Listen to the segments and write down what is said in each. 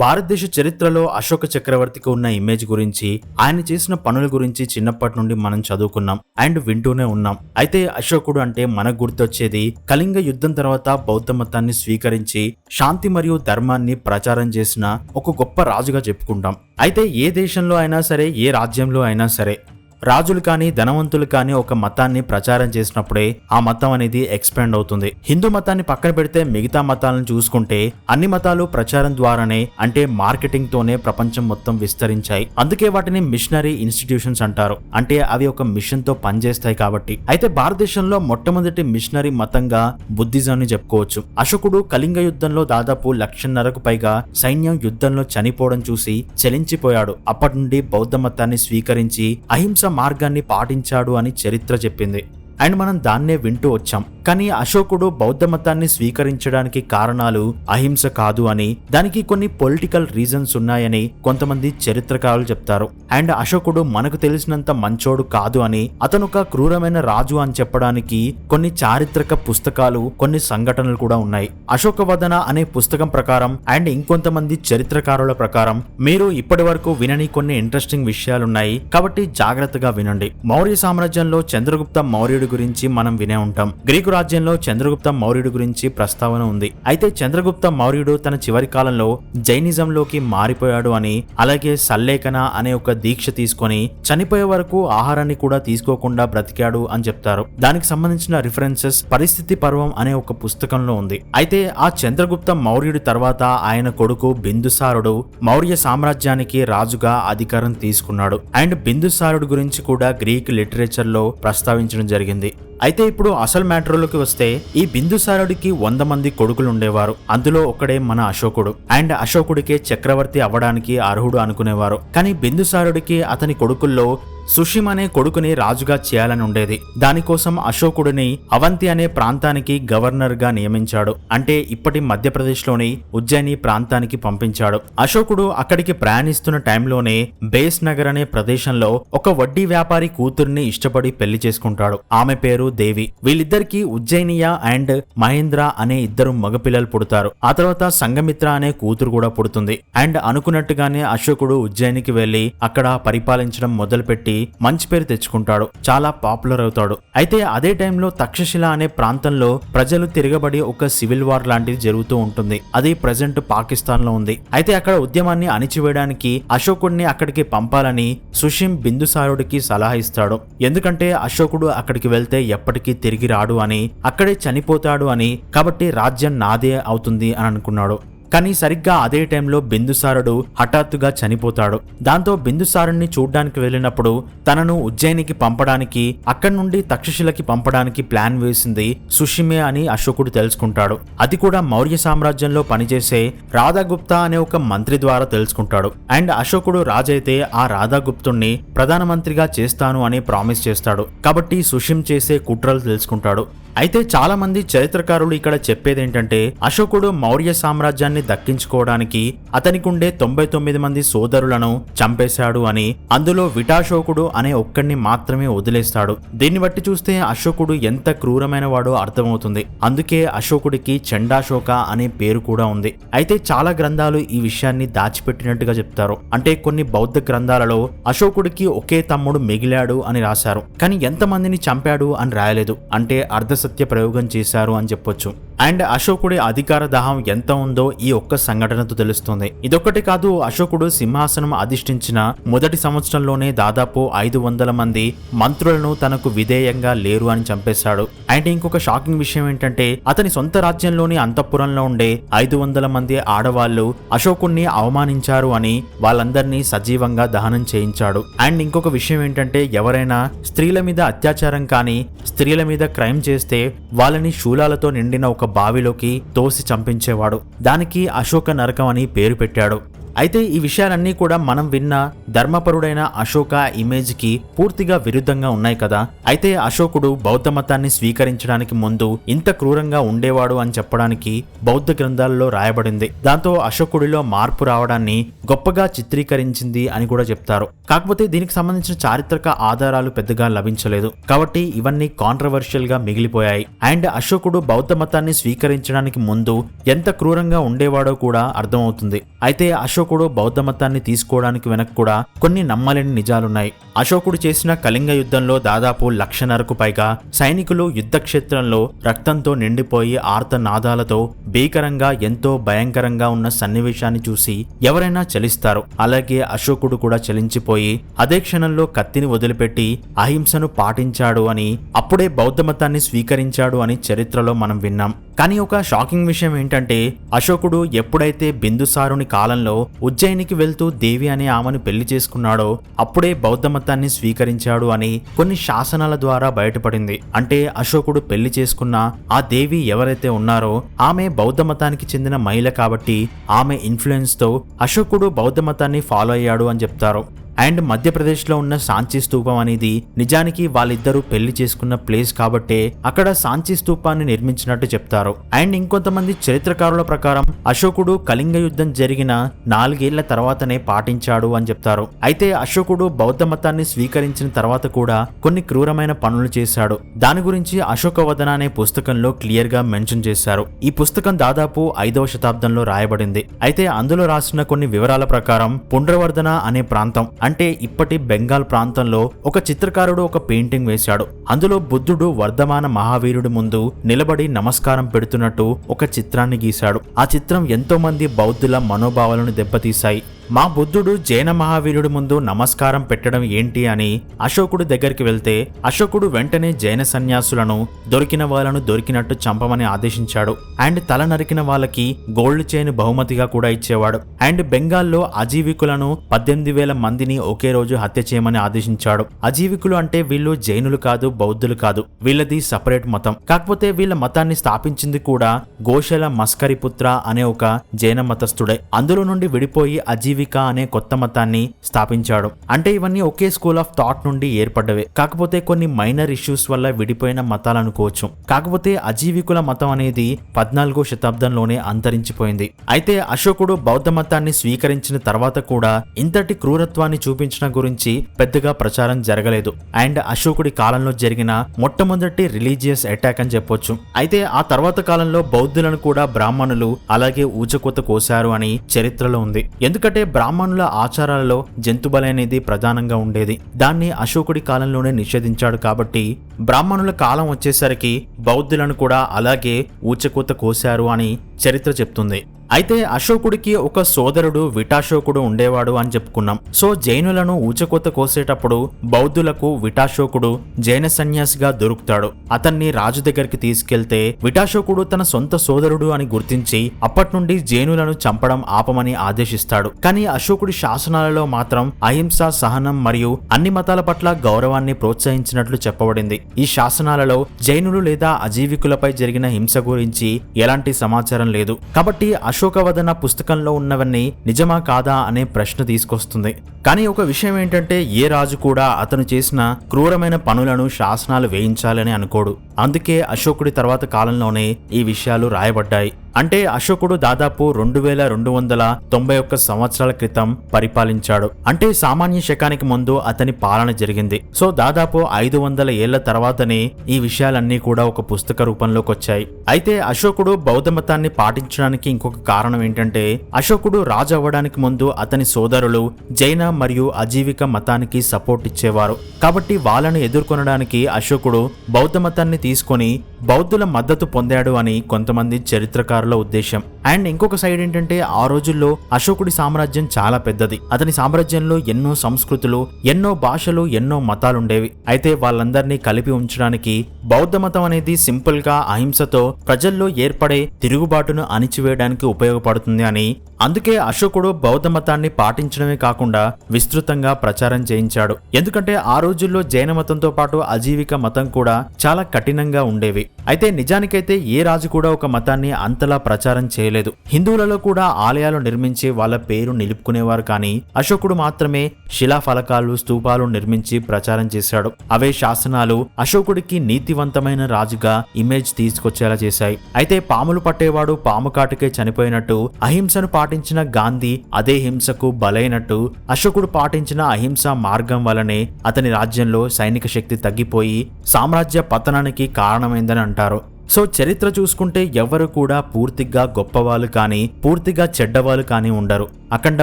భారతదేశ చరిత్రలో అశోక చక్రవర్తికి ఉన్న ఇమేజ్ గురించి ఆయన చేసిన పనుల గురించి చిన్నప్పటి నుండి మనం చదువుకున్నాం అండ్ వింటూనే ఉన్నాం. అయితే అశోకుడు అంటే మనకు గుర్తొచ్చేది కళింగ యుద్ధం తర్వాత బౌద్ధ మతాన్ని స్వీకరించి శాంతి మరియు ధర్మాన్ని ప్రచారం చేసిన ఒక గొప్ప రాజుగా చెప్పుకుంటాం. అయితే ఏ దేశంలో అయినా సరే ఏ రాజ్యంలో అయినా సరే రాజులు కానీ ధనవంతులు కానీ ఒక మతాన్ని ప్రచారం చేసినప్పుడే ఆ మతం అనేది ఎక్స్పాండ్ అవుతుంది. హిందూ మతాన్ని పక్కన పెడితే మిగతా మతాలను చూసుకుంటే అన్ని మతాలు ప్రచారం ద్వారానే అంటే మార్కెటింగ్ తోనే ప్రపంచం మొత్తం విస్తరించాయి. అందుకే వాటిని మిషనరీ ఇన్స్టిట్యూషన్స్ అంటారు. అంటే అవి ఒక మిషన్తో పనిచేస్తాయి కాబట్టి. అయితే భారతదేశంలో మొట్టమొదటి మిషనరీ మతంగా బుద్ధిజం ని చెప్పుకోవచ్చు. అశోకుడు కళింగ యుద్ధంలో దాదాపు లక్షన్నరకు పైగా సైన్యం యుద్ధంలో చనిపోవడం చూసి చలించిపోయాడు. అప్పటి నుండి బౌద్ధ మతాన్ని స్వీకరించి అహింస మార్గాన్ని పాటించాడు అని చరిత్ర చెప్పింది. అండ్ మనం దాన్నే వింటూ వచ్చాం. కానీ అశోకుడు బౌద్ధ మతాన్ని స్వీకరించడానికి కారణాలు అహింస కాదు అని దానికి కొన్ని పొలిటికల్ రీజన్స్ ఉన్నాయని కొంతమంది చరిత్రకారులు చెప్తారు. అండ్ అశోకుడు మనకు తెలిసినంత మంచోడు కాదు అని అతను ఒక క్రూరమైన రాజు అని చెప్పడానికి కొన్ని చారిత్రక పుస్తకాలు కొన్ని సంఘటనలు కూడా ఉన్నాయి. అశోకవదన అనే పుస్తకం ప్రకారం అండ్ ఇంకొంతమంది చరిత్రకారుల ప్రకారం మీరు ఇప్పటి వరకు వినని కొన్ని ఇంట్రెస్టింగ్ విషయాలున్నాయి. కాబట్టి జాగ్రత్తగా వినండి. మౌర్య సామ్రాజ్యంలో చంద్రగుప్త మౌర్యుడు గురించి మనం వినే ఉంటాం. గ్రీకు రాజ్యంలో చంద్రగుప్త మౌర్యుడి గురించి ప్రస్తావన ఉంది. అయితే చంద్రగుప్త మౌర్యుడు తన చివరి కాలంలో జైనిజంలోకి మారిపోయాడు అని అలాగే సల్లేఖన అనే ఒక దీక్ష తీసుకొని చనిపోయే వరకు ఆహారాన్ని కూడా తీసుకోకుండా బ్రతికాడు అని చెప్తారు. దానికి సంబంధించిన రిఫరెన్సెస్ పరిస్థితి పర్వం అనే ఒక పుస్తకంలో ఉంది. అయితే ఆ చంద్రగుప్త మౌర్యుడి తర్వాత ఆయన కొడుకు బిందుసారుడు మౌర్య సామ్రాజ్యానికి రాజుగా అధికారం తీసుకున్నాడు. అండ్ బిందుసారుడు గురించి కూడా గ్రీక్ లిటరేచర్లో ప్రస్తావించడం జరిగింది. జరిగింది అయితే ఇప్పుడు అసలు మ్యాటర్లోకి వస్తే ఈ బిందుసారుడికి వంద మంది కొడుకులు ఉండేవారు అందులో ఒకడే మన అశోకుడు. అండ్ అశోకుడికే చక్రవర్తి అవ్వడానికి అర్హుడు అనుకునేవారు. కానీ బిందుసారుడికి అతని కొడుకుల్లో సుషిమ్ అనే కొడుకుని రాజుగా చేయాలని ఉండేది. దానికోసం అశోకుడిని అవంతి అనే ప్రాంతానికి గవర్నర్గా నియమించాడు. అంటే ఇప్పటి మధ్యప్రదేశ్లోని ఉజ్జయిని ప్రాంతానికి పంపించాడు. అశోకుడు అక్కడికి ప్రయాణిస్తున్న టైంలోనే బేస్ నగర్ అనే ప్రదేశంలో ఒక వడ్డీ వ్యాపారి కూతుర్ని ఇష్టపడి పెళ్ళి చేసుకుంటాడు. ఆమె పేరు దేవి వీళ్ళిద్దరికి ఉజ్జయినియా అండ్ మహేంద్ర అనే ఇద్దరు మగపిల్లలు పుడతారు. ఆ తర్వాత సంగమిత్ర అనే కూతురు కూడా పుడుతుంది. అండ్ అనుకున్నట్టుగానే అశోకుడు ఉజ్జయినికి వెళ్ళి అక్కడ పరిపాలించడం మొదలుపెట్టి మంచి పేరు తెచ్చుకుంటాడు. చాలా పాపులర్ అవుతాడు. అయితే అదే టైంలో తక్షశిల అనే ప్రాంతంలో ప్రజలు తిరగబడి ఒక సివిల్ వార్ లాంటిది జరుగుతూ ఉంటుంది. అది ప్రజెంట్ పాకిస్తాన్లో ఉంది. అయితే అక్కడ ఉద్యమాన్ని అణిచివేయడానికి అశోకుడిని అక్కడికి పంపాలని సుషిం బిందుసారుడికి సలహా ఇస్తాడు. ఎందుకంటే అశోకుడు అక్కడికి వెళ్తే ఎప్పటికీ తిరిగి రాడు అని అక్కడే చనిపోతాడు అని కాబట్టి రాజ్యం నాదే అవుతుంది అని అనుకున్నాడు. కానీ సరిగ్గా అదే టైంలో బిందుసారుడు హఠాత్తుగా చనిపోతాడు. దాంతో బిందుసారుణ్ణి చూడ్డానికి వెళ్ళినప్పుడు తనను ఉజ్జయినికి పంపడానికి అక్కడి నుండి తక్షశిలకి పంపడానికి ప్లాన్ వేసింది సుషిమే అని అశోకుడు తెలుసుకుంటాడు. అది కూడా మౌర్య సామ్రాజ్యంలో పనిచేసే రాధాగుప్తా అనే ఒక మంత్రి ద్వారా తెలుసుకుంటాడు. అండ్ అశోకుడు రాజైతే ఆ రాధాగుప్తుణ్ణి ప్రధానమంత్రిగా చేస్తాను అని ప్రామిస్ చేస్తాడు. కాబట్టి సుషిం చేసే కుట్రలు తెలుసుకుంటాడు. అయితే చాలా మంది చరిత్రకారులు ఇక్కడ చెప్పేదేంటంటే అశోకుడు మౌర్య సామ్రాజ్యాన్ని దక్కించుకోవడానికి అతనికుండే తొంభై తొమ్మిది మంది సోదరులను చంపేశాడు అని అందులో విటాశోకుడు అనే ఒక్కడిని మాత్రమే వదిలేస్తాడు. దీన్ని బట్టి చూస్తే అశోకుడు ఎంత క్రూరమైన వాడో అర్థమవుతుంది. అందుకే అశోకుడికి చండాశోక అనే పేరు కూడా ఉంది. అయితే చాలా గ్రంథాలు ఈ విషయాన్ని దాచిపెట్టినట్టుగా చెప్తారు. అంటే కొన్ని బౌద్ధ గ్రంథాలలో అశోకుడికి ఒకే తమ్ముడు మిగిలాడు అని రాశారు. కానీ ఎంతమందిని చంపాడు అని రాయలేదు. అంటే అర్ధసత్య ప్రయోగం చేశారు అని చెప్పొచ్చు. అండ్ అశోకుడి అధికార దాహం ఎంత ఉందో ఈ ఒక్క సంఘటనతో తెలుస్తుంది. ఇదొక్కటి కాదు అశోకుడు సింహాసనం అధిష్ఠించిన మొదటి సంవత్సరంలోనే దాదాపు ఐదు వందల మంది మంత్రులను తనకు విధేయంగా లేరు అని చంపేశాడు. అండ్ ఇంకొక షాకింగ్ విషయం ఏంటంటే అతని సొంత రాజ్యంలోని అంతఃపురంలో ఉండే ఐదు వందల మంది ఆడవాళ్ళు అశోకుణ్ణి అవమానించారు అని వాళ్ళందరినీ సజీవంగా దహనం చేయించాడు. అండ్ ఇంకొక విషయం ఏంటంటే ఎవరైనా స్త్రీల మీద అత్యాచారం కానీ స్త్రీల మీద క్రైమ్ చేస్తే వాళ్ళని శూలాలతో నిండిన ఒక బావిలోకి తోసి చంపించేవాడు. దానికి అశోక నరకం అని పేరు పెట్టాడు. అయితే ఈ విషయాలన్నీ కూడా మనం విన్న ధర్మపరుడైన అశోక ఇమేజ్కి పూర్తిగా విరుద్ధంగా ఉన్నాయి కదా. అయితే అశోకుడు బౌద్ధ మతాన్ని స్వీకరించడానికి ముందు ఇంత క్రూరంగా ఉండేవాడు అని చెప్పడానికి బౌద్ధ గ్రంథాలలో రాయబడింది. దాంతో అశోకుడిలో మార్పు రావడాన్ని గొప్పగా చిత్రీకరించింది అని కూడా చెప్తారు. కాకపోతే దీనికి సంబంధించిన చారిత్రక ఆధారాలు పెద్దగా లభించలేదు. కాబట్టి ఇవన్నీ కాంట్రవర్షియల్గా మిగిలిపోయాయి. అండ్ అశోకుడు బౌద్ధ మతాన్ని స్వీకరించడానికి ముందు ఎంత క్రూరంగా ఉండేవాడో కూడా అర్థమవుతుంది. అయితే అశోక్ అశోకుడు బౌద్ధ మతాన్ని తీసుకోవడానికి వెనక కూడా కొన్ని నమ్మలేని నిజాలున్నాయి. అశోకుడు చేసిన కళింగ యుద్ధంలో దాదాపు లక్షన్నరకు పైగా సైనికులు యుద్ధ క్షేత్రంలో రక్తంతో నిండిపోయి ఆర్తనాదాలతో భీకరంగా ఎంతో భయంకరంగా ఉన్న సన్నివేశాన్ని చూసి ఎవరైనా చలిస్తారు. అలాగే అశోకుడు కూడా చలించిపోయి అదే క్షణంలో కత్తిని వదిలిపెట్టి అహింసను పాటించాడు అని అప్పుడే బౌద్ధ మతాన్ని స్వీకరించాడు అని చరిత్రలో మనం విన్నాం. కానీ ఒక షాకింగ్ విషయం ఏంటంటే అశోకుడు ఎప్పుడైతే బిందుసారుని కాలంలో ఉజ్జయినికి వెళ్తూ దేవి అనే ఆమెను పెళ్ళి చేసుకున్నాడో అప్పుడే బౌద్ధ మతాన్ని స్వీకరించాడు అని కొన్ని శాసనాల ద్వారా బయటపడింది. అంటే అశోకుడు పెళ్ళి చేసుకున్న ఆ దేవి ఎవరైతే ఉన్నారో ఆమె బౌద్ధ మతానికి చెందిన మహిళ కాబట్టి ఆమె ఇన్ఫ్లుయెన్స్తో అశోకుడు బౌద్ధ మతాన్ని ఫాలో అయ్యాడు అని చెప్తారు. అండ్ మధ్యప్రదేశ్లో ఉన్న సాంచి స్తూపం అనేది నిజానికి వాళ్ళిద్దరూ పెళ్ళి చేసుకున్న ప్లేస్ కాబట్టే అక్కడ సాంచి స్తూపాన్ని నిర్మించినట్టు చెప్తారు. అండ్ ఇంకొంతమంది చరిత్రకారుల ప్రకారం అశోకుడు కళింగ యుద్ధం జరిగిన నాలుగేళ్ళ తర్వాతనే పాటించాడు అని చెప్తారు. అయితే అశోకుడు బౌద్ధ మతాన్ని స్వీకరించిన తర్వాత కూడా కొన్ని క్రూరమైన పనులు చేశాడు. దాని గురించి అశోకవదన అనే పుస్తకంలో క్లియర్గా మెన్షన్ చేశారు. ఈ పుస్తకం దాదాపు ఐదవ శతాబ్దంలో రాయబడింది. అయితే అందులో రాసిన కొన్ని వివరాల ప్రకారం పుండ్రవర్ధన అనే ప్రాంతం అంటే ఇప్పటి బెంగాల్ ప్రాంతంలో ఒక చిత్రకారుడు ఒక పెయింటింగ్ వేశాడు. అందులో బుద్ధుడు వర్ధమాన మహావీరుడి ముందు నిలబడి నమస్కారం పెడుతున్నట్టు ఒక చిత్రాన్ని గీశాడు. ఆ చిత్రం ఎంతో మంది బౌద్ధుల మనోభావాలను దెబ్బతీశాయి. మా బుద్ధుడు జైన మహావీరుడి ముందు నమస్కారం పెట్టడం ఏంటి అని అశోకుడు దగ్గరికి వెళ్తే అశోకుడు వెంటనే జైన సన్యాసులను దొరికిన వాళ్ళను దొరికినట్టు చంపమని ఆదేశించాడు. అండ్ తల నరికిన వాళ్ళకి గోల్డ్ చైన్ బహుమతిగా కూడా ఇచ్చేవాడు. అండ్ బెంగాల్లో అజీవికులను పద్దెనిమిది వేల మందిని ఒకే రోజు హత్య చేయమని ఆదేశించాడు. అజీవికులు అంటే వీళ్ళు జైనులు కాదు బౌద్ధులు కాదు. వీళ్ళది సపరేట్ మతం. కాకపోతే వీళ్ళ మతాన్ని స్థాపించింది కూడా గోషల మస్కరిపుత్ర అనే ఒక జైన మతస్థుడే. అందులో నుండి విడిపోయి అజీవిక అనే కొత్త మతాన్ని స్థాపించాడు. అంటే ఇవన్నీ ఒకే స్కూల్ ఆఫ్ థాట్ నుండి ఏర్పడ్డవే. కాకపోతే కొన్ని మైనర్ ఇష్యూస్ వల్ల విడిపోయిన మతాలు అనుకోవచ్చు. కాకపోతే అజీవికుల మతం అనేది పద్నాలుగో శతాబ్దంలోనే అంతరించిపోయింది. అయితే అశోకుడు బౌద్ధ మతాన్ని స్వీకరించిన తర్వాత కూడా ఇంతటి క్రూరత్వాన్ని చూపించిన గురించి పెద్దగా ప్రచారం జరగలేదు. అండ్ అశోకుడి కాలంలో జరిగిన మొట్టమొదటి రిలీజియస్ అటాక్ అని చెప్పొచ్చు. అయితే ఆ తర్వాత కాలంలో బౌద్ధులను కూడా బ్రాహ్మణులు అలాగే ఊచకోత కోశారు అని చరిత్రలో ఉంది. ఎందుకంటే బ్రాహ్మణుల ఆచారాలలో జంతుబలి అనేది ప్రధానంగా ఉండేది. దాన్ని అశోకుడి కాలంలోనే నిషేధించాడు కాబట్టి బ్రాహ్మణుల కాలం వచ్చేసరికి బౌద్ధులను కూడా అలాగే ఊచకూత కోశారు అని చరిత్ర చెప్తుంది. అయితే అశోకుడికి ఒక సోదరుడు విటాశోకుడు ఉండేవాడు అని చెప్పుకున్నాం. సో జైనులను ఊచకోత కోసేటప్పుడు బౌద్ధులకు విటాశోకుడు జైన సన్యాసిగా దొరుకుతాడు. అతన్ని రాజు దగ్గరికి తీసుకెళ్తే విటాశోకుడు తన సొంత సోదరుడు అని గుర్తించి అప్పటి నుండి జైనులను చంపడం ఆపమని ఆదేశిస్తాడు. కానీ అశోకుడి శాసనాలలో మాత్రం అహింస సహనం మరియు అన్ని మతాల పట్ల గౌరవాన్ని ప్రోత్సహించినట్లు చెప్పబడింది. ఈ శాసనాలలో జైనులు లేదా అజీవికులపై జరిగిన హింస గురించి ఎలాంటి సమాచారం లేదు. కాబట్టి అశోకవదన పుస్తకంలో ఉన్నవన్నీ నిజమా కాదా అనే ప్రశ్న తీసుకొస్తుంది. కానీ ఒక విషయం ఏంటంటే ఏ రాజు కూడా అతను చేసిన క్రూరమైన పనులను శాసనాలు వేయించాలని అనుకోడు. అందుకే అశోకుడి తర్వాత కాలంలోనే ఈ విషయాలు రాయబడ్డాయి. అంటే అశోకుడు దాదాపు రెండు వేల రెండు వందల తొంభై ఒక్క సంవత్సరాల క్రితం పరిపాలించాడు. అంటే సామాన్య శకానికి ముందు అతని పాలన జరిగింది. సో దాదాపు ఐదు వందల ఏళ్ళ తర్వాతనే ఈ విషయాలన్నీ కూడా ఒక పుస్తక రూపంలోకి వచ్చాయి అయితే అశోకుడు బౌద్ధ మతాన్ని పాటించడానికి ఇంకొక కారణం ఏంటంటే అశోకుడు రాజు అవ్వడానికి ముందు అతని సోదరులు జైన మరియు అజీవిక మతానికి సపోర్ట్ ఇచ్చేవారు. కాబట్టి వాళ్ళను ఎదుర్కొనడానికి అశోకుడు బౌద్ధ మతాన్ని తీసుకొని బౌద్ధుల మద్దతు పొందాడు అని కొంతమంది చరిత్రకారుల ఉద్దేశం అండ్ ఇంకొక సైడ్ ఏంటంటే ఆ రోజుల్లో అశోకుడి సామ్రాజ్యం చాలా పెద్దది. అతని సామ్రాజ్యంలో ఎన్నో సంస్కృతులు ఎన్నో భాషలు ఎన్నో మతాలుండేవి. అయితే వాళ్ళందరినీ కలిపి ఉంచడానికి బౌద్ధ మతం అనేది సింపుల్గా అహింసతో ప్రజల్లో ఏర్పడే తిరుగుబాటును అణిచివేయడానికి ఉపయోగపడుతుంది అని అందుకే అశోకుడు బౌద్ధ మతాన్ని పాటించడమే కాకుండా విస్తృతంగా ప్రచారం చేయించాడు. ఎందుకంటే ఆ రోజుల్లో జైన మతంతో పాటు అజీవిక మతం కూడా చాలా కఠినంగా ఉండేవి. అయితే నిజానికైతే ఏ రాజు కూడా ఒక మతాన్ని అంతలా ప్రచారం చేయలేదు. చేయలేదు. హిందువులలో కూడా ఆలయాలు నిర్మించి వాళ్ళ పేరు నిలుపుకునేవారు కానీ అశోకుడు మాత్రమే శిలాఫలకాలు స్తూపాలు నిర్మించి ప్రచారం చేశాడు. అవే శాసనాలు అశోకుడికి నీతివంతమైన రాజుగా ఇమేజ్ తీసుకొచ్చేలా చేశాయి. అయితే పాములు పట్టేవాడు పాము కాటుకే చనిపోయినట్టు అహింసను పాటించిన గాంధీ అదే హింసకు బలైనట్టు అశోకుడు పాటించిన అహింస మార్గం వలనే అతని రాజ్యంలో సైనిక శక్తి తగ్గిపోయి సామ్రాజ్య పతనానికి కారణమైందని అంటారు. సో చరిత్ర చూసుకుంటే ఎవరు కూడా పూర్తిగా గొప్పవాళ్ళు కానీ పూర్తిగా చెడ్డవాళ్ళు కానీ ఉండరు. అఖండ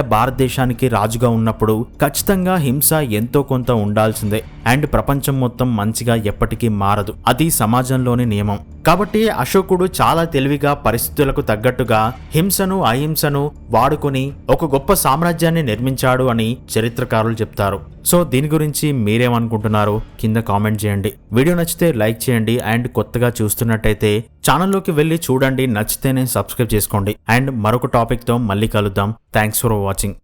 భారతదేశానికి రాజుగా ఉన్నప్పుడు ఖచ్చితంగా హింస ఎంతో కొంత ఉండాల్సిందే. అండ్ ప్రపంచం మొత్తం మంచిగా ఎప్పటికీ మారదు. అది సమాజంలోని నియమం. కాబట్టి అశోకుడు చాలా తెలివిగా పరిస్థితులకు తగ్గట్టుగా హింసను అహింసను వాడుకొని ఒక గొప్ప సామ్రాజ్యాన్ని నిర్మించాడు అని చరిత్రకారులు చెప్తారు. సో దీని గురించి మీరేమనుకుంటున్నారు కింద కామెంట్ చేయండి. వీడియో నచ్చితే లైక్ చేయండి అండ్ కొత్తగా చూస్తున్నట్టయితే ఛానల్లోకి వెళ్ళి చూడండి. నచ్చితేనే సబ్స్క్రైబ్ చేసుకోండి. అండ్ మరొక టాపిక్తో మళ్ళీ కలుద్దాం. Thanks for watching.